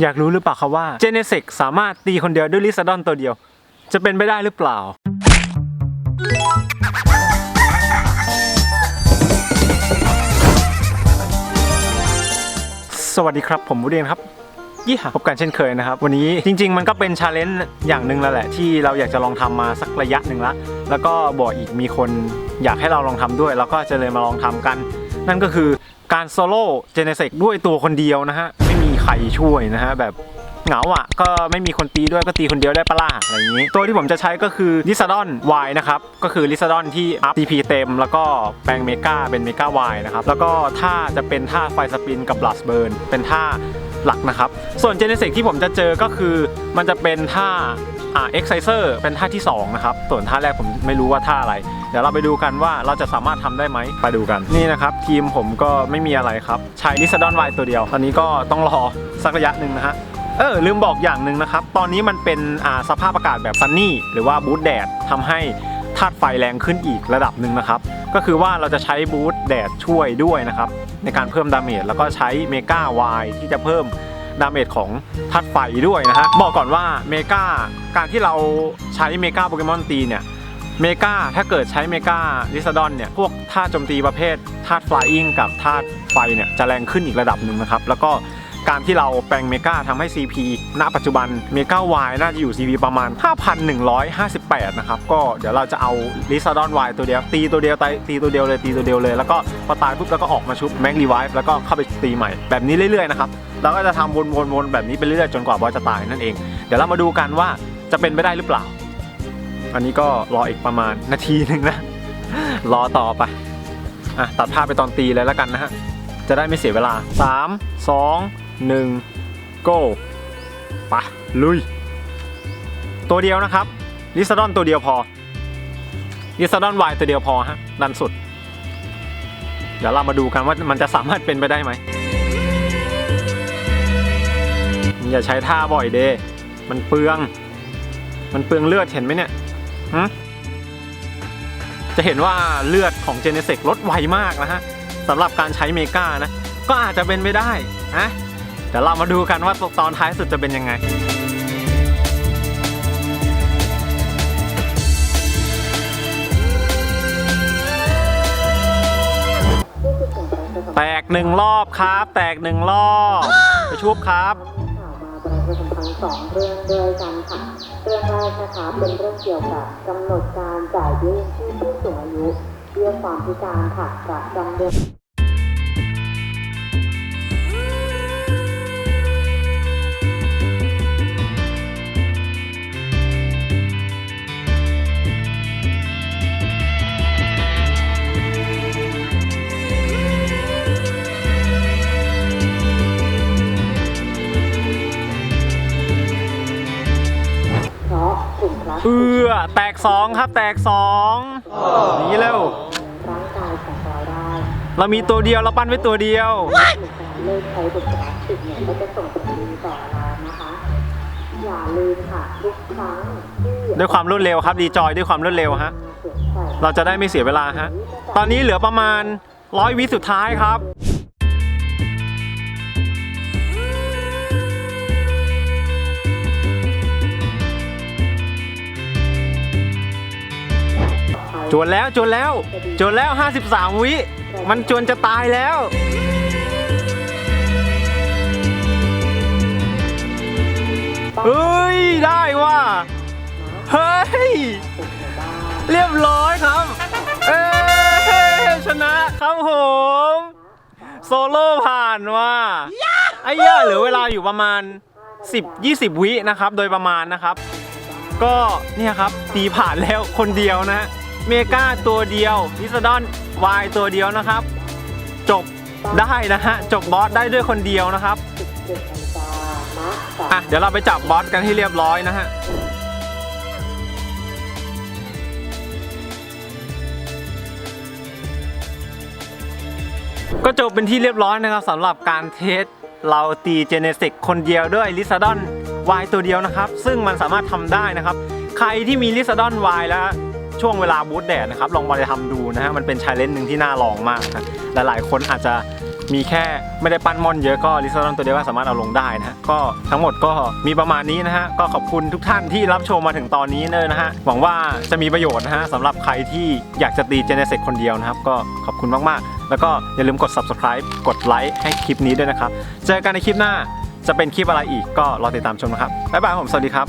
อยากรู้หรือเปล่าครับว่าเจเนเซกสามารถตีคนเดียวด้วยลิซาดอนตัวเดียว จะเป็นไปได้หรือเปล่า สวัสดีครับผมบูเดนครับยี่หาพบกันเช่นเคยนะครับ วันนี้จริง ๆ มันก็เป็นชาเลนจ์อย่างหนึ่งแล้วแหละ ที่เราอยากจะลองทำมาสักระยะหนึ่งละ แล้วก็บอกอีกมีคนอยากให้เราลองทำด้วย แล้วก็จะเลยมาลองทำกัน นั่นก็คือการโซโล่เจเนเซกด้วยตัวคนเดียวนะฮะ ใครช่วยนะฮะแบบเหงาอะก็ไม่มีคนตีด้วยก็ตีคนเดียวได้ปะล่ะอะไรอย่างนี้ ตัวที่ผมจะใช้ก็คือลิซาดอน Y นะครับ ก็คือลิซาดอนที่อัพ DP เต็ม แล้วก็แปลงเมกาเป็นเมกา Y นะครับ แล้วก็ท่าจะเป็นท่าไฟสปินกับบลัสเบิร์นเป็นท่าหลักนะครับ ส่วนเจเนเซกที่ผมจะเจอก็คือมันจะเป็นท่า อ่า Exciser เป็นท่าที่ 2 นะครับ ส่วนท่าแรกผมไม่รู้ว่าท่าอะไร เดี๋ยวเราไปดูกันว่าเราจะสามารถทำได้ไหมไปดูกันนี่นะครับ ทีมผมก็ไม่มีอะไรครับ ใช้ลิซดอนไวตัวเดียว ตอนนี้ก็ต้องรอสักระยะหนึ่งนะฮะเออลืมบอกอย่างหนึ่งนะครับ ตอนนี้มันเป็นอ่าสภาพอากาศแบบซันนี่หรือว่าบูทแดดทำให้ธาตุไฟแรงขึ้นอีกระดับหนึ่งนะครับ ก็คือว่าเราจะใช้บูทแดดช่วยด้วยนะครับ ในการเพิ่มดาเมจแล้วก็ใช้เมกาวายที่จะเพิ่ม ดาเมจของธาตุไฟด้วยนะฮะบอกก่อนว่าเมกาการที่เราใช้เมกาโปเกมอนตีเนี่ยเมกาถ้าเกิดใช้เมกาลิซาดอนเนี่ยพวกท่าโจมตีประเภทธาตุฟลายอิงกับธาตุไฟเนี่ยจะแรงขึ้นอีกระดับหนึ่งนะครับ แล้วก็ การที่เราแปลงเมกาทำให้ CP ณ ปัจจุบันเมกาวายน่าจะอยู่ CP ประมาณ 5,158 นะครับ ก็เดี๋ยวเราจะเอาลิซาดอนวายตัวเดียว ตีตัวเดียวตายตีตัวเดียวเลยตีตัวเดียวเลย แล้วก็พอตายปุ๊บแล้วก็ออกมาชุบแม็กรีไวฟ์แล้วก็เข้าไปตีใหม่แบบนี้เรื่อยๆนะครับเราก็จะทำวนๆๆแบบนี้ไปเรื่อยๆจนกว่าบอสจะตายนั่นเอง เดี๋ยวเรามาดูกันว่าจะเป็นไปได้หรือเปล่า อันนี้ก็รออีกประมาณนาทีหนึ่งนะ รอต่อไปอะตัดภาพไปตอนตีเลยแล้วกันนะฮะ จะได้ไม่เสียเวลา 3 2 1 go ไปะลุย ตัวเดียวนะครับ ลิซาดอนตัวเดียวพอ ลิซาดอนวายตัวเดียวพอฮะ ดันสุด เดี๋ยวเรามาดูกันว่ามันจะสามารถเป็นไปได้ไหม อย่าใช้ท่าบ่อยเด มันเปลือง มันเปลืองเลือดเห็นไหมเนี่ยหึจะเห็นว่าเลือดของเจเนเซกลดไวมากนะฮะสำหรับการใช้เมกานะ ก็อาจจะเป็นไปได้นะ เดี๋ยวเรามาดูกันว่าตอนท้ายสุดจะเป็นยังไงแตกหนึ่งรอบครับ แตกหนึ่งรอบไปชุบครับมาประชาสัมพันธ์สองเรื่องด้วยกันค่ะเรื่องแรกนะคะเป็นเรื่องเกี่ยวกับกำหนดการจ่ายเบี้ยยังชีพผู้สูงอายุเบี้ยความพิการค่ะประจำเดือน เอือแตกสองครับแตกสองหนีเร็วร่างกายของเราได้เรามีตัวเดียวเราปั้นไว้ตัวเดียวในการเลิกใช้บุหรี่พลาสติกเนี่ยก็จะส่งผลดีต่อเรานะคะ อย่าลืมค่ะทุกครั้งที่ด้วยความรวดเร็วครับดีจอยด้วยความรวดเร็วฮะ สวมใส่ เราจะได้ไม่เสียเวลาฮะ ตอนนี้เหลือประมาณร้อยวิสุดท้ายครับ จวนแล้วจวนแล้วจวนแล้ว 53 วิ มันจวนจะตายแล้ว เฮ้ย ได้ว่ะ เฮ้ย เรียบร้อยครับ เอ้ชนะครับผม โซโล่ผ่านว่ะไอ้ย่าเหลือเวลาอยู่ประมาณ 10-20 วินะครับ โดยประมาณนะครับ ก็เนี่ยครับตีผ่านแล้วคนเดียวนะฮะ เมกาตัวเดียวลิซาดอนวายตัวเดียวนะครับ จบได้นะฮะ จบบอสได้ด้วยคนเดียวนะครับอะเดี๋ยวเราไปจับบอสกันให้เรียบร้อยนะฮะก็จบเป็นที่เรียบร้อยนะครับสำหรับการเทสเราตีเจเนซิกคนเดียวด้วยลิซาดอนวายตัวเดียวนะครับ ซึ่งมันสามารถทำได้นะครับ ใครที่มีลิซาดอนวายแล้ว ช่วงเวลาบูทแดดนะครับลองมาทำดูนะฮะมันเป็นชาเลนจ์หนึ่งที่น่าลองมากนะหลายๆคนอาจจะมีแค่ไม่ได้ปั้นม่อนเยอะก็ลิซาดอนตัวเดียวก็สามารถเอาลงได้นะฮะก็ทั้งหมดก็มีประมาณนี้นะฮะก็ขอบคุณทุกท่านที่รับชมมาถึงตอนนี้เลยนะฮะหวังว่าจะมีประโยชน์นะฮะสำหรับใครที่อยากจะตีเจเนเซ c คนเดียวนะครับ ก็ขอบคุณมากๆ แล้วก็อย่าลืมกด subscribe กดไลค์ให้คลิปนี้ด้วยนะครับ เจอกันในคลิปหน้าจะเป็นคลิปอะไรอีกก็รอติดตามชมนะครับบ๊ายบายผมสวัสดีครับ